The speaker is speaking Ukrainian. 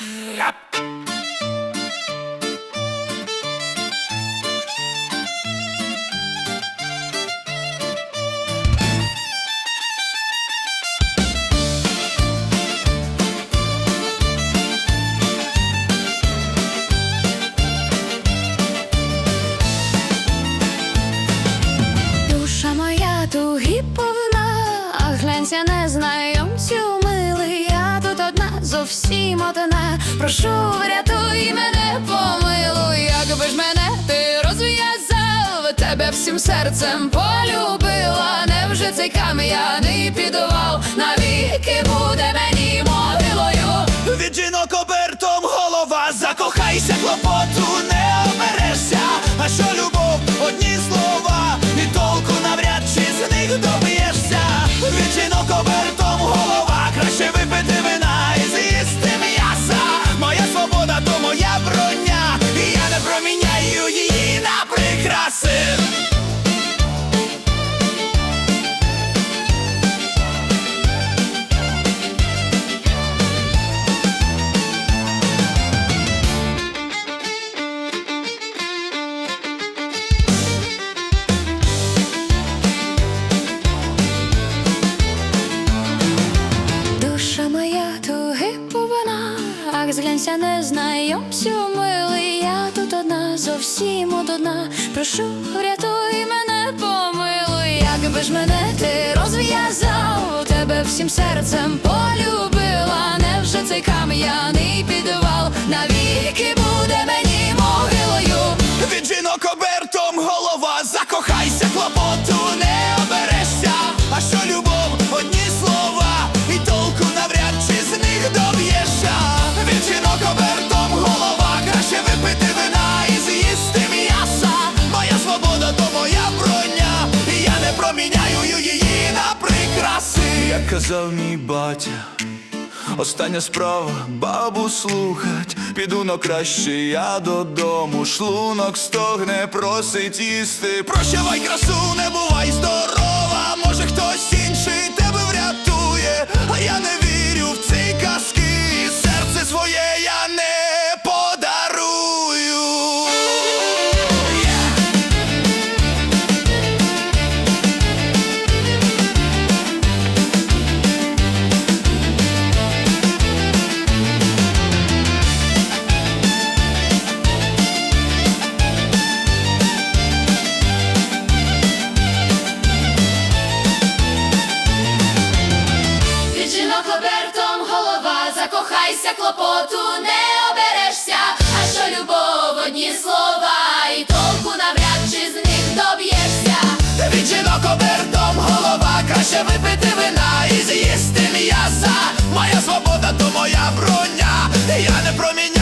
Душа моя туги повна, а глянься незнайомцю одна, зовсім одна. Прошу, врятуй мене, помилуй, якби ж мене ти розв'язав, тебе всім серцем полюбила. Невже цей кам'яний підвал навіки буде мені могилою? Від жінок обертом голова, закохайся, клопоту не оберешся. А що любов, одні слова, ах, не незнайомцю милий, я тут одна, зовсім одна. Прошу, врятуй мене, помилуй, якби ж мене ти розв'язав, тебе всім серцем полюбила. Невже цей кам'яний казав мій батя. Остання справа бабу слухать, піду но краще я додому. Шлунок стогне, просить їсти. Прощавай красу, не бувай здорова. Може хтось інший закохайся, клопоту не оберешся. А що любов, одні слова, і толку навряд чи з них доб'єшся. Від жінок обертом голова, краще випити вина і з'їсти м'яса. Моя свобода, то моя броня, я не проміняю